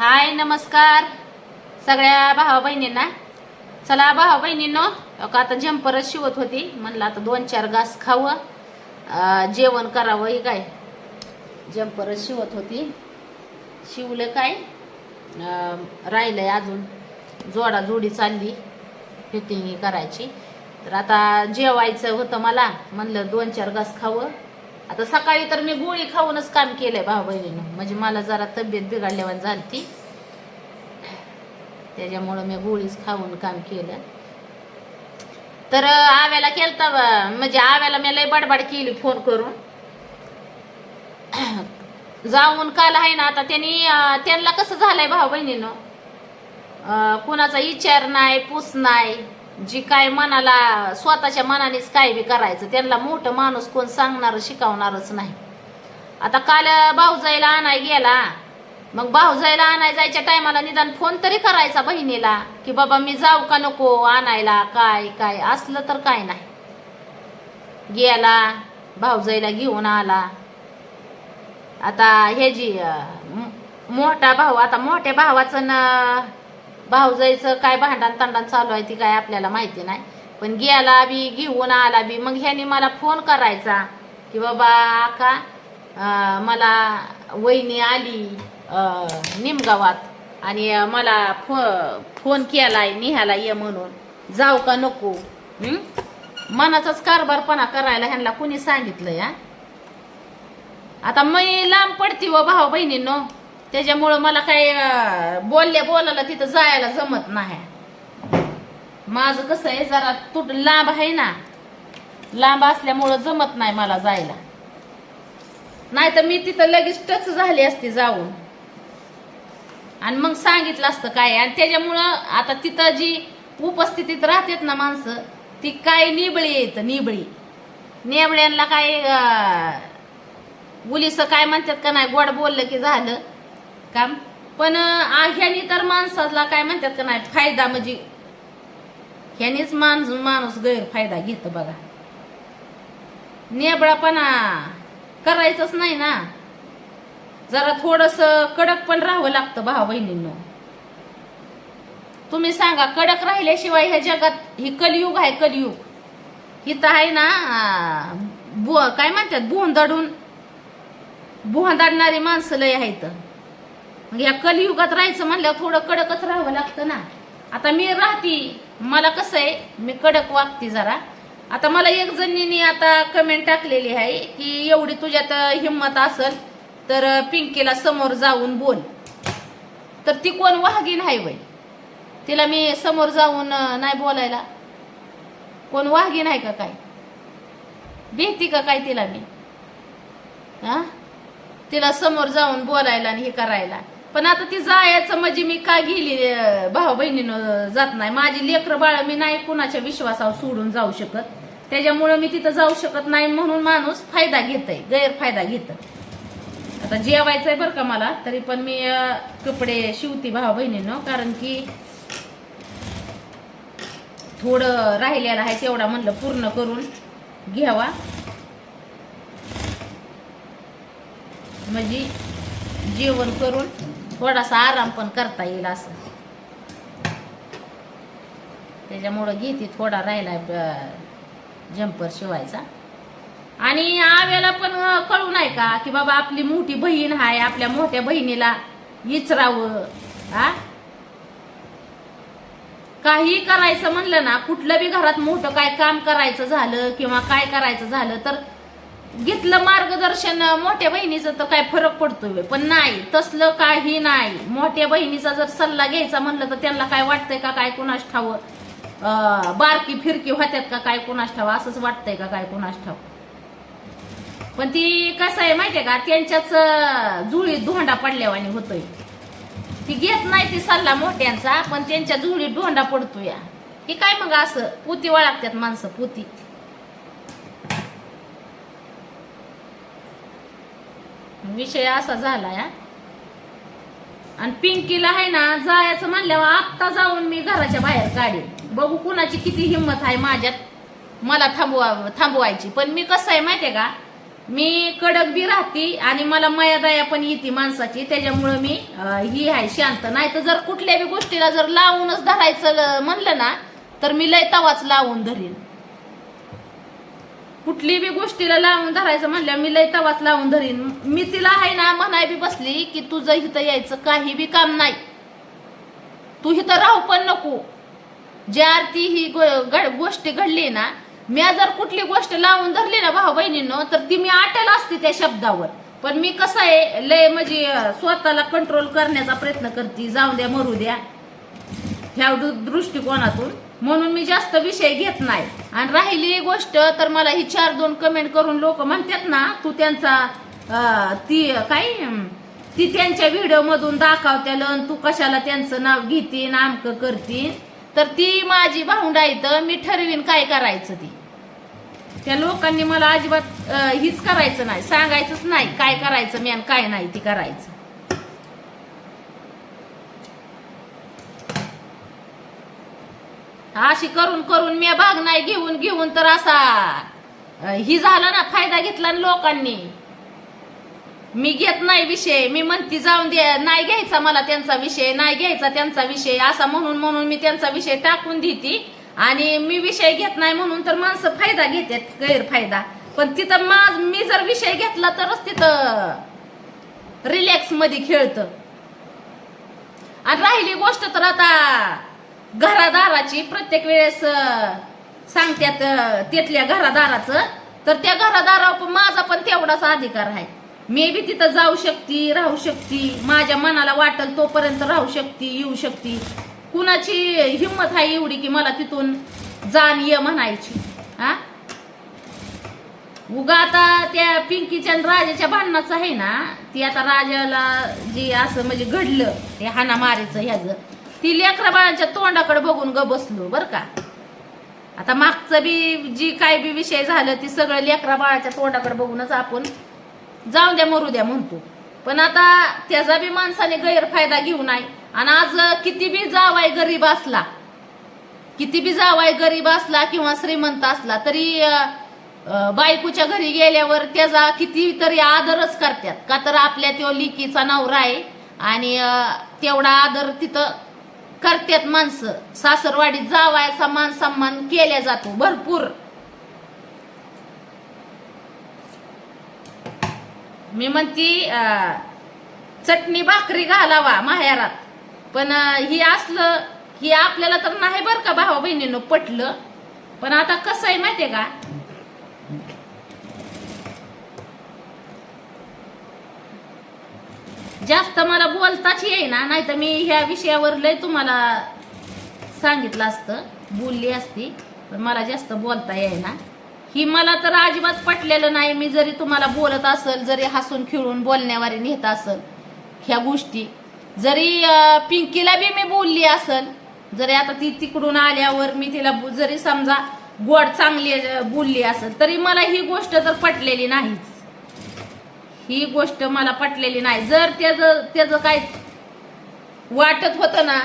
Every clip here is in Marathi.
हाय नमस्कार. सगळ्या भावा बहिणींना. चला भावा बहिणींनो का आता जम्परच शिवत होती. म्हणलं आता दोन चार घास खावं. जेवण करावं हे काय? जम्परच शिवत होती. शिवलं काय? राहिलंय अजून. जोडा जोडी चालली फिटिंग करायची. तर आता जेवायचं होतं मला. म्हणलं दोन चार घास खावं. आता सकाळी तर मी गोळी खाऊनच काम केलंय भाऊ बहिणीनं. म्हणजे मला जरा तब्येत बिघडल्यावर झालती. त्याच्यामुळं मी गोळीच खाऊन काम केलं. तर आव्याला केलता म्हणजे आव्याला मी लय बडबड केली फोन करून. जाऊन काल आहे ना आता त्यांनी त्यांना कसं झालंय भाऊ बहिणीनं? कुणाचा विचार नाही पूस नाही. जी काय मनाला स्वतःच्या मनानेच काय बी करायचं त्यांना मोठं माणूस कोण सांगणार शिकवणारच नाही. आता काल भाऊजाईला आणाय गेला. मग भाऊजाईला आणाय जायच्या टायमाला निदान फोन तरी करायचा बहिणीला की बाबा मी जाऊ का नको आणायला काय काय असलं तर काय नाही. गेला भाऊजाईला घेऊन आला. आता हे जी मोठा भाऊ आता मोठ्या भावाचं ना भाऊजाईचं काय भांडण तांडण चालू आहे ती काय आपल्याला माहिती नाही. पण गेला बी घेऊन आला बी मग ह्यानी मला फोन करायचा की बाबा आका मला वहिनी आली निमगावात आणि मला फो फोन केलाय निहायला ये म्हणून. जाऊ का नको? मनाचाच कारभारपणा करायला ह्यांना कुणी सांगितलं या आता मी लांब पडती हो व भाऊ बहिणींनो त्याच्यामुळं मला काही बोलले बोलायला तिथं जायला जमत नाही. माझं कसं आहे जरा तुट लांब आहे ना लांब असल्यामुळं जमत नाही मला जायला. नाही तर मी तिथं लगेच टच झाली असती जाऊन. आणि मग सांगितलं असतं काय आणि त्याच्यामुळं आता तिथं जी उपस्थितीत राहतात ना माणसं ती काय निबळी येत निबळी. नेबड्यांना काय उलीस काय म्हणतात का नाही गोड बोललं की झालं. काम. पण ह्यानी तर माणसाला काय म्हणतात का नाही फायदा म्हणजे ह्यानीच माणूस माणूस गैरफायदा घेत बघा. नेबळापणा करायचंच नाही ना. जरा थोडस कडक पण राहावं लागतं भावा बहिणींनो. तुम्ही सांगा कडक राहिल्याशिवाय ह्या जगात ही कलियुग आहे कलियुग. इथं आहे ना बु- काय म्हणतात भोंदडून भोंदाडणारी माणसं लय आहेत. मग या कलियुगात राहायचं म्हणल्यावर थोडं कडकच राहावं लागतं ना. आता मी राहते मला कसं आहे मी कडक वागते जरा. आता मला एक जणीने आता कमेंट टाकलेली आहे की एवढी तुझ्यात हिंमत असल तर पिंकीला समोर जाऊन बोल. तर ती कोण वाघीण आहे वय तिला मी समोर जाऊन नाही बोलायला. कोण वाघीण आहे का काय? भीती का काय तिला मी? हा तिला समोर जाऊन बोलायला आणि हे करायला. पण आता ती जायचं म्हणजे मी का गेली भाऊ बहिणीनं जात नाही. माझी लेकरं बाळ मी नाही कुणाच्या विश्वासावर सोडून जाऊ शकत. त्याच्यामुळं मी तिथं जाऊ शकत नाही म्हणून माणूस फायदा घेतय गैरफायदा घेत. आता जेवायचंय बरं का मला तरी पण मी कपडे शिवते भाऊ बहिणीनं कारण की थोडं राहिलेलं आहे तेवढा म्हणलं पूर्ण करून घ्यावा. म्हणजे जेवण करून थोडासा आराम पण करता येईल असं. त्याच्यामुळं घेते थोडा राहिला जम्पर शिवायचा. आणि आव्याला पण कळू नाही का की बाबा आपली मोठी बहीण आहे आपल्या मोठ्या बहिणीला विचरावं हा? काही करायचं म्हणलं ना कुठलं बी घरात मोठं काय काम करायचं झालं किंवा काय करायचं झालं तर घेतलं मार्गदर्शन मोठ्या बहिणीचं तर काय फरक पडतोय पण नाही तसलं काही नाही. मोठ्या बहिणीचा जर सल्ला घ्यायचा म्हणलं तर त्यांना काय वाटतंय का काय कोणास ठावं? बारकी फिरकी होत्यात का काय कोणास ठावं? असंच वाटतंय का काय कोणास ठाव? पण ती कसं आहे माहितीये का त्यांच्याच जुळीत धोंडा पडल्यावानी होतोय. ती घेत नाही ती सल्ला मोठ्यांचा पण त्यांच्या जुळीत धोंडा पडतो या काय मग असं पुती वळखतात माणसं पुती. विषय असा झाला या आणि पिंकीला आहे ना जायचं म्हणल्यावर आत्ता जाऊन मी घराच्या बाहेर काढेन. बघू कुणाची किती हिंमत आहे माझ्यात. मला थांबवा थांबवायची. पण मी कसं आहे माहितीये का? मी कडक बी राहते आणि मला मयादया पण येते माणसाची. त्याच्यामुळं मी ही आहे शांत. नाही तर जर कुठल्या बी गोष्टीला जर लावूनच धरायचं म्हणलं ना तर मी लय तवाच लावून धरीन. कुठली बी गोष्टीला लावून धरायचं म्हणल्या मी लय तवाच लावून धरीन. मी तिला आहे ना म्हणाय बी बसली की तुझं इथं यायचं काही बी काम नाही. तू इथं राहू पण नको. ज्या आरती ही गो- घड- गोष्ट घडली ना मी जर कुठली गोष्ट लावून धरली ना भाऊ बहिणीनं तर ती मी आटल असते त्या शब्दावर. पण मी कसं आहे लय म्हणजे स्वतःला कंट्रोल करण्याचा प्रयत्न करते. जाऊ द्या मरू द्या. ह्या दृष्टिकोनातून म्हणून मी जास्त विषय घेत नाही. आणि राहिली गोष्ट तर मला ही चार दोन कमेंट करून लोक म्हणतात ना तू त्यांचा ती काय ती त्यांच्या व्हिडिओ मधून दाखवत्याल तू कशाला त्यांचं नाव घेतीन आमक करतीन तर ती माझी भाऊंड आहे तर मी ठरवीन काय करायचं ती. त्या लोकांनी मला अजिबात हीच करायचं नाही सांगायचंच नाही काय करायचं मी आणि काय नाही ती करायचं. अशी करून करून मी भाग नाही घेऊन घेऊन तर असा ही झाला ना फायदा घेतला ना लोकांनी. मी घेत नाही विषय मी म्हणती जाऊन दे नाही घ्यायचा मला त्यांचा विषय नाही घ्यायचा त्यांचा विषय असा म्हणून म्हणून मी त्यांचा विषय टाकून देते. आणि मी विषय घेत नाही म्हणून तर माणसं फायदा घेतात गैरफायदा. पण तिथं माझ मी जर विषय घेतला तरच तिथं रिलॅक्समध्ये खेळतं. आणि राहिली गोष्ट तर आता घरादाराची प्रत्येक वेळेस सांगतात सांगत्यात तिथल्या घरादाराचं. तर त्या घरादारावर पण माझा पण तेवढाच अधिकार आहे. मी बी तिथं जाऊ शकते राहू शकते. माझ्या मनाला वाटल तोपर्यंत राहू शकते येऊ शकते. कुणाची हिंमत आहे एवढी की मला तिथून जाण ये म्हणायची हा? उगा आता त्या पिंकीच्या राजाच्या भांडणाचं आहे ना ती आता राजाला जे असं म्हणजे घडलं ते हाणामारीचं ह्याचं. ती लेकरा बाळांच्या तोंडाकडे बघून ग बसलो बर का? आता मागचं बी जी काय बी विषय झालं ती सगळं लेकरा बाळाच्या तोंडाकडे बघूनच आपण जाऊन द्या मरू द्या म्हणतो. पण आता त्याचा बी माणसाने गैरफायदा घेऊ नये. आणि आज किती बी जावाय गरीब असला किती बी जावाय गरीब असला किंवा श्रीमंत असला तरी बायकोच्या घरी गेल्यावर त्याचा किती तरी आदरच करतात. का तर आपल्या तो लिकीचा नवरा आहे आणि तेवढा आदर तिथं करतात माणसं. सासरवाडीत जावायचा मान सन्मान केला जातो. भरपूर. मी म्हणती अं, चटणी भाकरी घालावा माहेरात. पण ही असलं की आपल्याला तर नाही बरं का भावा बहिणीनं पटलं. पण आता कसं आहे माहितीये का? जास्त मला बोलताच येईना नाही तर मी ह्या विषयावर लय तुम्हाला सांगितलं असतं बोलली असती पण मला जास्त बोलता येईना. ही मला तर अजिबात पटलेलं नाही मी जरी तुम्हाला बोलत असल जरी हसून खिळून बोलण्यावारी नेत असल ह्या गोष्टी. जरी पिंकीला बी मी बोलली असल जरी आता ती तिकडून आल्यावर मी तिला जरी समजा गोड चांगली बोलली असल तरी मला ही गोष्ट तर पटलेली नाहीच. ही गोष्ट मला पटलेली नाही. जर त्याचं त्याचं काय वाटत होतं ना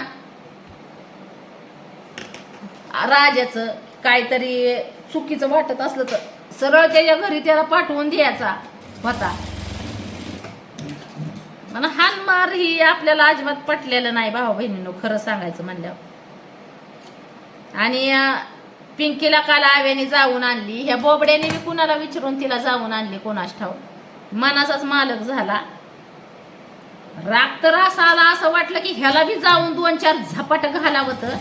राजाचं काहीतरी चुकीचं वाटत असलं तर सरळ त्याच्या घरी त्याला पाठवून द्यायचा होता. पण हानमार ही आपल्याला अजिबात पटलेलं नाही भाऊ बहिणीनो खरं सांगायचं म्हणल्यावर. आणि पिंकीला काल आव्याने जाऊन आणली. ह्या बोबड्याने मी कुणाला विचारून तिला जाऊन आणली कोणाच ठाऊ मनाचाच मालक झाला. राग तर असा आला असं वाटलं की ह्याला बी जाऊन दोन चार झपाट घालावं तर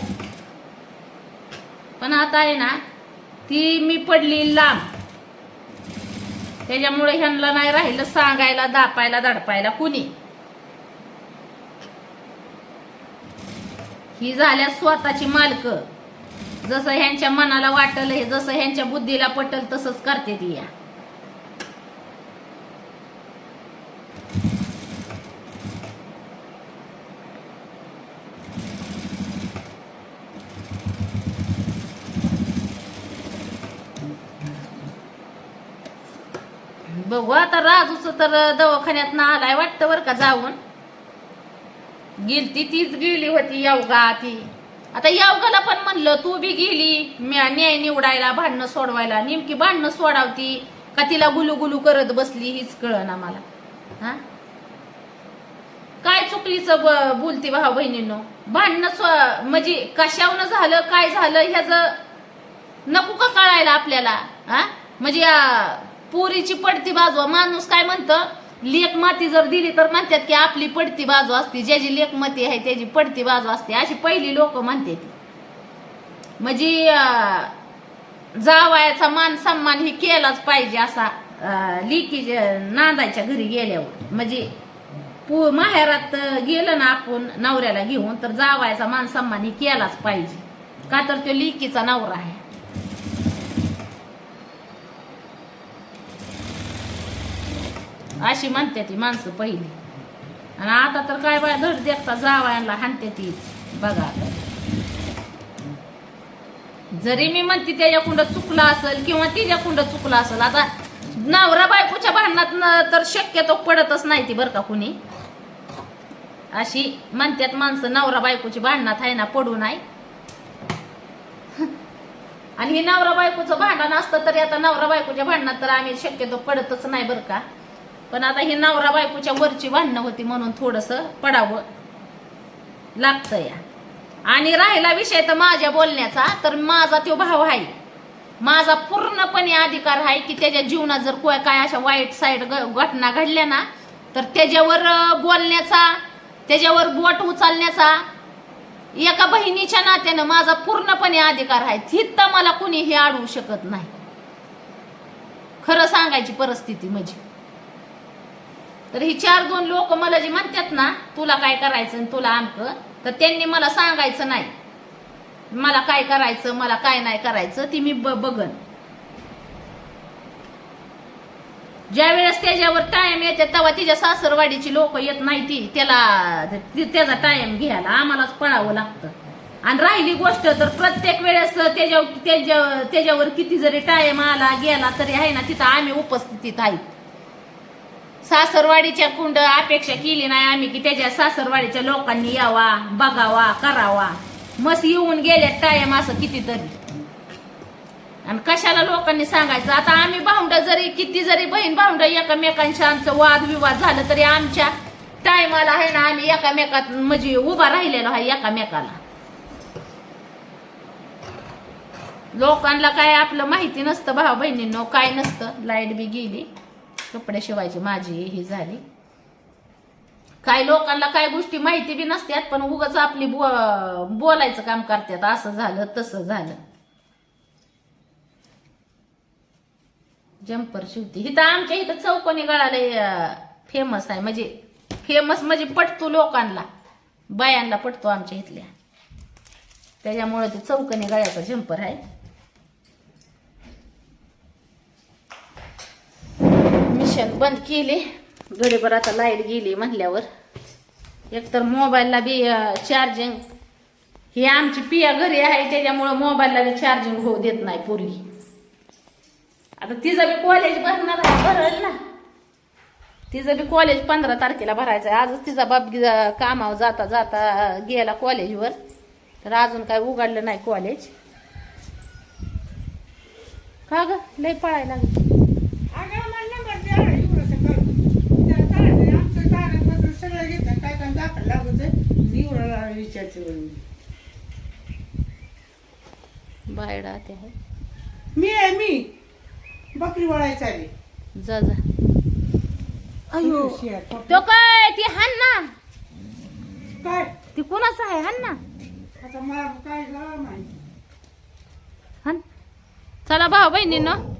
पण आता आहे ना ती मी पडली लांब. त्याच्यामुळे ह्यांना नाही राहिलं सांगायला दापायला दडपायला कुणी. ही झाल्या स्वतःची मालक. जसं ह्यांच्या मनाला वाटल हे जसं ह्यांच्या बुद्धीला पटल तसंच करते ती या बघू आता राजूच तर दवाखान्यात ना आलाय वाटतं बरं का जाऊन. गेलती तीच गेली होती यावगा ती. आता यावगाला पण म्हणलं तू बी गेली. म्या न्याय निवडायला भांडणं सोडवायला. नेमकी भांडणं सोडावती का तिला गुलू गुलू करत बसली हीच कळण आम्हाला मला. हा? काय चुकलीच बोलती भाऊ बहिणींनो? भांडणं म्हणजे कशावनं झालं काय झालं ह्याच नको का कळायला आपल्याला? हा? म्हणजे पोरीची पडती बाजू. माणूस काय म्हणतं? लेख माती जर दिली तर म्हणतात की आपली पडती बाजू असते. ज्याची लेख माती आहे त्याची पडती बाजू असते. अशी पहिली लोक म्हणते म्हणजे जावायचा मान सन्मान ही केलाच पाहिजे असा लिखी नांदायच्या घरी गेल्यावर. म्हणजे पु माहेरात गेलं ना आपण नवऱ्याला घेऊन तर जावायचा मान सन्मान ही केलाच पाहिजे. का तर तो लिकीचा नवरा आहे. अशी म्हणते ती माणसं पहिली. आणि आता तर काय बाय धड देखता जावायला हाणते ती. बघा जरी मी म्हणते त्याच्या कुंड चुकलं असेल किंवा तिच्या कुंड चुकलं असेल आता नवरा बायकोच्या भांडणात तर शक्यतो पडतच नाही ती बरं का कुणी. अशी म्हणतात माणसं नवरा बायकोची भांडणात आहे ना पडू नाही. आणि हे नवरा बायकोचं भांडण असतं तरी आता नवरा बायकोच्या भांडणात तर आम्ही शक्यतो पडतच नाही बरं का. पण आता ही नवरा बायकोच्या वरची भांडणं होती म्हणून थोडस पडावं लागतं या. आणि राहिला विषय तर माझ्या बोलण्याचा तर माझा तो भाव आहे. माझा पूर्णपणे अधिकार आहे की त्याच्या जीवनात जर कोय काय अशा वाईट साईड घटना घडल्या ना तर त्याच्यावर बोलण्याचा त्याच्यावर बोट उचलण्याचा एका बहिणीच्या नात्यानं माझा पूर्णपणे अधिकार आहे. तिथं मला कुणी हे अडवू शकत नाही. खरं सांगायची परिस्थिती म्हणजे. तर ही चार दोन लोक मला जे म्हणतात ना तुला काय करायचं आणि तुला आमक तर त्यांनी मला सांगायचं नाही. मला काय करायचं मला काय नाही करायचं ती मी ब- बघन. ज्या वेळेस त्याच्यावर टाइम येते तेव्हा तिच्या सासरवाडीची लोक येत नाही ती. त्याला त्याचा टाइम घ्यायला आम्हालाच पळावं लागतं. आणि राहिली गोष्ट तर प्रत्येक वेळेस त्याच्या त्याच्या- त्याच्यावर किती जरी टाइम आला गेला तरी आहे ना तिथं आम्ही उपस्थितीत आहेत. सासरवाडीच्या कुंड अपेक्षा केली नाही आम्ही की त्याच्या सासरवाडीच्या लोकांनी यावा बघावा करावा. मस्त येऊन गेल्यात टायम असं कितीतरी. आणि कशाला लोकांनी सांगायचं? आता आम्ही भाऊंड जरी किती जरी बहीण भाऊंड एकामेकांच्या आमचं वादविवाद झालं तरी आमच्या टायमाला आहे ना आम्ही एकामेकात म्हणजे उभा राहिलेलो आहे एकामेकाला. लोकांना काय आपलं माहिती नसतं भाऊ बहिणींनो काय नसतं. लाइट बी गेली. कपडे शिवायची माझी ही झाली. काही लोकांना काही गोष्टी माहिती बी नसत्यात पण उगाच आपली बो- बोलायचं काम करतात असं झालं तसं झालं. जम्पर शिवती. इथं आमच्या इथं चौकोनी गळाला फेमस आहे. म्हणजे फेमस म्हणजे पटतो लोकांना. बायांना पटतो आमच्या इथल्या. त्याच्यामुळे ते चौकणी गळ्याचा जम्पर आहे. मिशन बंद केली. गडीभर आता लाइट गेली म्हणल्यावर. एकतर मोबाईलला बी चार्जिंग ही आमची पिया घरी आहे त्याच्यामुळं मोबाईलला बी चार्जिंग होऊ देत नाही पूर्वी. आता तिचं बी कॉलेज भरणार आहे भरल ना. तिचं बी कॉलेज पंधरा तारखेला भरायचं आहे. आजच तिचा बाप कामावर जाता जाता गेला कॉलेजवर तर अजून काय उघडलं नाही कॉलेज का ग? लय पळायला लागली अगं मला नंबर द्या एवढं सकाळ त्या तारखे आमचं कागदपत्र सगळं घेतलं काय काय दाखल लागत एवढं विचारते बायडा ते आहे. मी आहे मी. बकरी वळायची आली. जा जा. अयो. तो काय? ती हान ना. काय? ती कुणाचं आहे? हान ना. आता मला काय हान. चला भाऊ बहिणीनं.